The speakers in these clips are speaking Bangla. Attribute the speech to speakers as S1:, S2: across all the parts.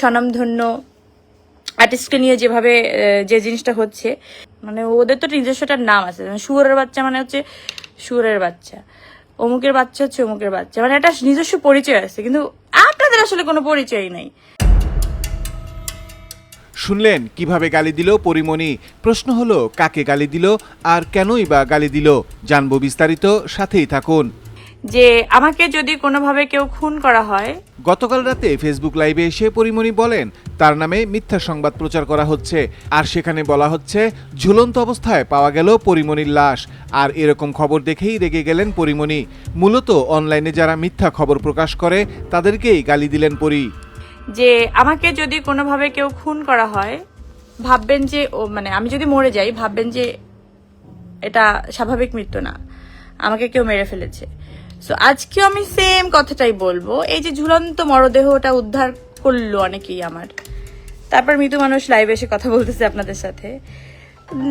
S1: স্বনামধন্য আর্টিস্টকে নিয়ে যেভাবে যে জিনিসটা হচ্ছে মানে ওদের তো নিজস্বটার নাম আছে। মানে শুয়োরের বাচ্চা মানে হচ্ছে শুয়োরের বাচ্চা। অমুকের বাচ্চা হচ্ছে অমুকের বাচ্চা। মানে একটা নিজস্ব পরিচয় আছে, কিন্তু আপনাদের আসলে কোনো পরিচয় নাই।
S2: শুনলেন, কীভাবে গালি দিল পরিমণি? প্রশ্ন হলো, কাকে গালি দিল? আর কেনই বা গালি দিল? জানব বিস্তারিত, সাথেই থাকুন।
S1: যে আমাকে যদি কোনোভাবে কেউ খুন করা হয়।
S2: গতকাল রাতে ফেসবুক লাইভে এসে পরিমণি বলেন তার নামে মিথ্যা সংবাদ প্রচার করা হচ্ছে। আর সেখানে বলা হচ্ছে ঝুলন্ত অবস্থায় পাওয়া গেল পরিমণির লাশ। আর এরকম খবর দেখেই রেগে গেলেন পরিমণি। মূলত অনলাইনে যারা মিথ্যা খবর প্রকাশ করে তাদেরকেই গালি দিলেন পরি।
S1: যে আমাকে যদি কোনোভাবে কেউ খুন করা হয় ভাববেন যে ও মানে আমি যদি মরে যাই ভাববেন যে এটা স্বাভাবিক মৃত্যু না। আমাকে কেউ মেরে ফেলেছে। সো আজকেও আমি সেম কথাটাই বলব। এই যে ঝুলন্ত মরদেহটা উদ্ধার করল অনেকেই আমার। তারপর মৃত্যু মানুষ লাইভে এসে কথা বলতেছে আপনাদের সাথে।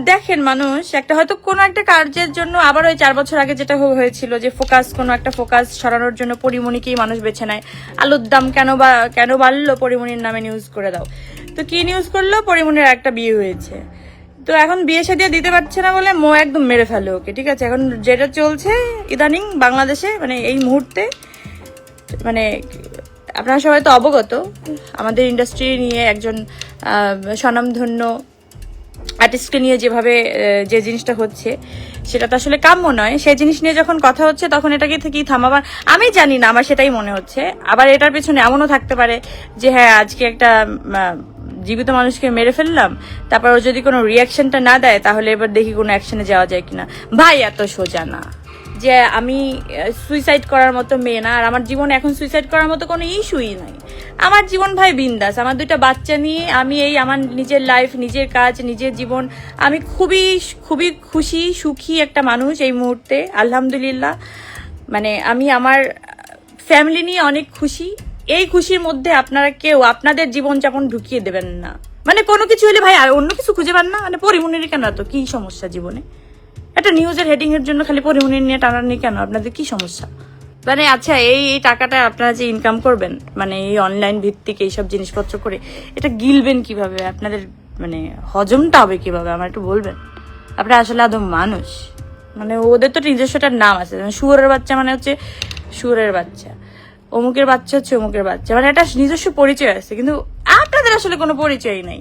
S1: দেখেন মানুষ, একটা হয়তো কোনো একটা কার্যের জন্য আবার ওই চার বছর আগে যেটা হয়ে- হয়েছিল যে ফোকাস কোনো একটা ফোকাস সরানোর জন্য পরিমণিকেই মানুষ বেছে নেয়। আলুর দাম কেন বা কেন বাড়লো পরিমণির নামে নিউজ করে দাও। তো কি নিউজ করল? পরিমণির একটা বিয়ে হয়েছে। তো এখন বিয়ে সাদিয়ে দিতে পারছে না বলে মো একদম মেরে ফেলে ওকে, ঠিক আছে? এখন যেটা চলছে ইদানিং বাংলাদেশে মানে এই মুহূর্তে মানে আপনারা সবাই তো অবগত, আমাদের ইন্ডাস্ট্রি নিয়ে একজন স্বনামধন্য আর্টিস্টকে নিয়ে যেভাবে যে জিনিসটা হচ্ছে, সেটা তো আসলে কাম্য নয়। সেই জিনিস নিয়ে যখন কথা হচ্ছে, তখন এটাকে থেকেই থামাবার, আমি জানি না, আমার সেটাই মনে হচ্ছে। আবার এটার পেছনে এমনও থাকতে পারে যে হ্যাঁ আজকে একটা জীবিত মানুষকে মেরে ফেললাম, তারপর ও যদি কোনো রিয়াকশনটা না দেয়, তাহলে এবার দেখি কোনো অ্যাকশনে যাওয়া যায় কিনা। ভাই, এত সোজা না। যে আমি সুইসাইড করার মতো মেয়ে না, আর আমার জীবনে এখন সুইসাইড করার মতো কোনো ইস্যুই নাই। আমার জীবন ভাই বিন্দাস। আমার দুইটা বাচ্চা নিয়ে আমি এই আমার নিজের লাইফ নিজের কাজ, নিজের জীবন, আমি খুবই খুবই খুশি, সুখী একটা মানুষ এই মুহূর্তে, আলহামদুলিল্লাহ। মানে আমি আমার ফ্যামিলি নিয়ে অনেক খুশি। এই খুশির মধ্যে আপনারা কেউ আপনাদের জীবনযাপন ঢুকিয়ে দেবেন না। মানে কোনো কিছু হলে ভাই, আর অন্য কিছু খুঁজে পান না? মানে পরিমনির কেন এত? কি সমস্যা জীবনে? একটা নিউজের হেডিং এর জন্য খালি পরিমণি নিয়ে টানানি কেন? আপনাদের কি সমস্যা? মানে আচ্ছা এই এই টাকাটা আপনারা যে ইনকাম করবেন মানে এই অনলাইন ভিত্তিক এইসব জিনিসপত্র করে, এটা গিলবেন কীভাবে? আপনাদের মানে হজমটা হবে কীভাবে? আমার একটু বলবেন? আপনারা আসলে আদৌ মানুষ? মানে ওদের তো নিজস্ব একটা নাম আছে। যেমন শুয়োরের বাচ্চা মানে হচ্ছে শুয়োরের বাচ্চা। অমুকের বাচ্চা হচ্ছে অমুকের বাচ্চা। মানে একটা নিজস্ব পরিচয় আছে, কিন্তু আপনাদের আসলে কোনো পরিচয়ই নাই।